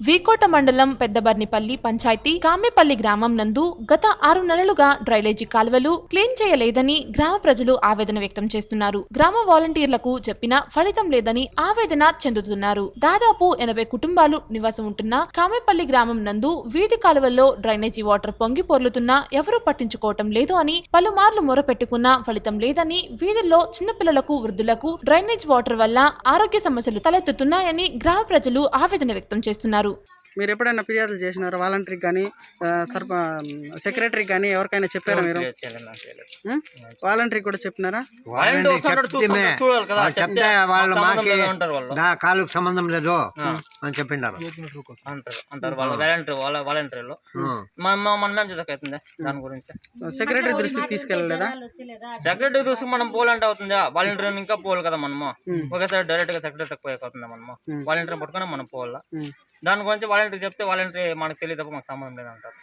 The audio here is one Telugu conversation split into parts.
వీకోట మండలం పెద్దబర్నిపల్లి పంచాయతీ కామెపల్లి గ్రామం నందు గత ఆరు నెలలుగా డ్రైనేజీ కాలువలు క్లీన్ చేయలేదని గ్రామ ప్రజలు ఆవేదన వ్యక్తం చేస్తున్నారు. గ్రామ వాలంటీర్లకు చెప్పినా ఫలితం లేదని ఆవేదన చెందుతున్నారు. దాదాపు ఎనభై కుటుంబాలు నివాసం ఉంటున్న కామెపల్లి గ్రామం నందు వీధి కాలువల్లో డ్రైనేజీ వాటర్ పొంగి పొర్లుతున్నా ఎవరూ పట్టించుకోవటం లేదు అని పలుమార్లు మొరపెట్టుకున్నా ఫలితం లేదని వీధుల్లో చిన్నపిల్లలకు వృద్ధులకు డ్రైనేజ్ వాటర్ వల్ల ఆరోగ్య సమస్యలు తలెత్తుతున్నాయని గ్రామ ప్రజలు ఆవేదన వ్యక్తం చేస్తున్నారు. మీరు ఎప్పుడైనా ఫిర్యాదులు చేసినారు? వాలంటరీకి కానీ సర్ప సెక్రటరీకి కానీ ఎవరికైనా చెప్పారా మీరు? ఉం? వాలంటరీకి కూడా చెప్పినారా? చెప్తే వాళ్ళు చెప్తే వాళ్ళు మాకి నా కాలుకు సంబంధం లేదు అని చెప్పిండారు. అంటారు వాళ్ళ వాలంటీర్ వాళ్ళ వాలంటీర్లు. మనం దాని గురించి. సెక్రటరీ దృష్టికి తీసుకెళ్ళలేదా? సెక్రటరీ చూసి మనం పోవాలంటే అవుతుందా? వాలంటీర్ ఇంకా పోవాలి కదా మనము. ఒకేసారి డైరెక్ట్గా సెక్రటరీ పోయేకపోతుందా మనము? వాలంటీర్ పట్టుకొని మనం పోవాలా. దాని గురించి వాలంటీర్ చెప్తే వాలంటీర్ మనకు తెలియదు తప్ప మాకు సంబంధం లేదంటారు.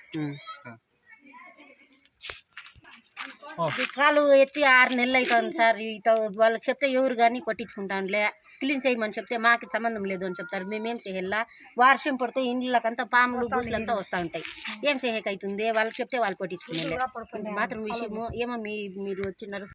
కాలు ఎత్తి ఆరు నెలలు అవుతుంది సార్. ఇత వాళ్ళకి చెప్తే ఎవరు కానీ పట్టించుకుంటానులే క్లీన్ చేయమని చెప్తే మాకు సంబంధం లేదు అని చెప్తారు. మేమేం చేయాలా? వర్షం పడితే ఇండ్లకంతా పాములు బూసులు అంతా వస్తూ ఉంటాయి. ఏం చేయకైతుంది? వాళ్ళకి చెప్తే వాళ్ళు పట్టించుకునే మాత్రం విషయము. ఏమో మీ మీరు వచ్చినారు.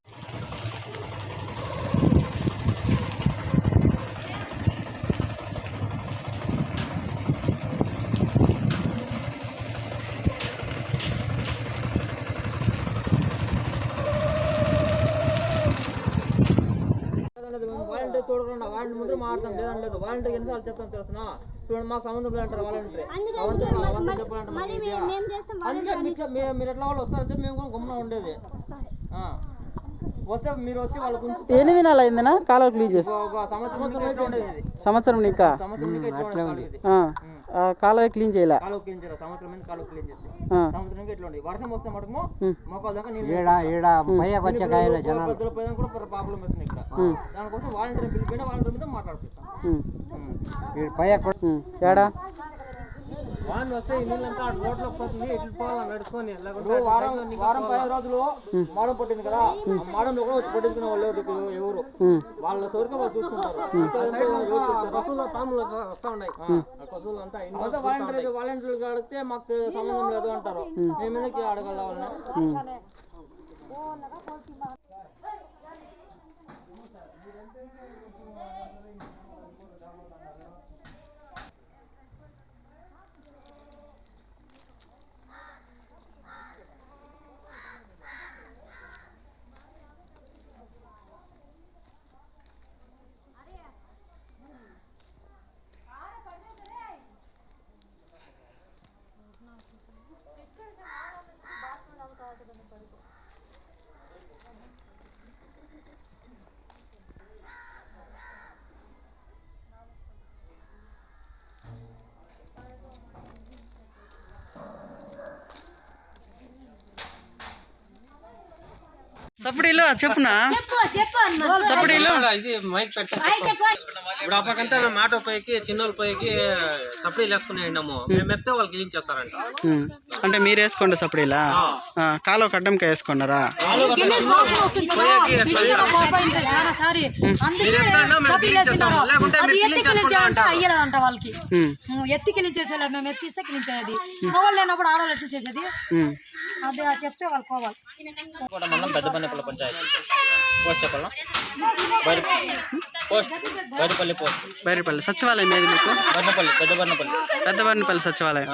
వాలంటీర్ చూడకుండా వాళ్ళ ముందు మాట్లాడతాం లేదని లేదు. వాలంటీర్ ఎన్నిసార్లు చెప్తాం తెలుసునా? చూడండి మాకు సంబంధం లేదంటారు వాలంటీర్ అవంతా చెప్పాలంటే మీరు ఎట్లా వాళ్ళు వస్తారని చెప్పి మేము కూడా గమ్మున ఉండేది. వస్తే మీరు వచ్చి వాళ్ళ గురించి ఎన్ని దినాలు అయిందినా కాలువ క్లీన్ చేసి. సంవత్సరం ఇంకా కాలువ క్లీన్ చేయలే. కాలువ క్లీన్ చేయాలి సంవత్సరం నుంచి కాలువ క్లీన్ చేసి. సంవత్సరం వర్షం వస్తే మటుకు మొక్కల దాకా నీళ్ళు ఈడ ఈడ పయ్యకు వచ్చే కాయలే జనాలు. పెద్దల పైన కూడా ప్రాబ్లం అవుతుంది ఇక్కడ. వాలంటీర్ పిలిపోయినా మీద వాన్ వస్తే ఈ నీళ్ళంతా ఆ రోడ్లో పోతుంది ఇట్లా పోవాలా నడుచుకొని లేకుంటే వారం వారం పది రోజులు మాడం పట్టింది కదా ఆ మాడంలో కూడా వచ్చి పట్టించుకునే వాళ్ళు ఎవరు? వాళ్ళ సౌకర్యం వాళ్ళు చూసుకుంటారు. పశువుల పాములు వస్తా ఉన్నాయి. పశువులు అంతా వాలంటీర్ వాలంటీర్లు అడిగితే మాకు సంబంధం లేదు అంటారు. మేము ఎందుకు అడగల వాళ్ళని? సపడీలో చెప్పునా? సపడీలో ఇది మైక్ ఇప్పుడు మేము ఆటో పైకి చిన్నోళ్ళ పైకి సప్లై వేసుకుని వెళ్ళినాము మేము ఎత్తే వాళ్ళు క్లీన్ చేస్తారంట. ఉం. అంటే మీరు వేసుకోండి సపడీలా ఆ, కాలువ కడ్డంకా వేసుకున్నారా? అయ్యలేదంట వాళ్ళకి. ఎత్తి క్లీన్ చేసేలే మేము ఎత్తిస్తే క్లీన్ చేయాలి మగవాళ్ళు లేనప్పుడు ఆడవాళ్ళు ఎట్లా చేసేది. అది ఆ చెప్తే వాళ్ళు పోవాలి కోట మండలం పెద్ద పన్నెపల్లి పంచాయతీ. పోస్ట్ చెప్పాలా? పోస్ట్. బరిపల్లి పోస్ట్. బైరిపల్లి సచివాలయం ఏది మీకు? బర్నపల్లి పెద్ద బర్నపల్లి పెద్దవారిపల్లి సచివాలయం.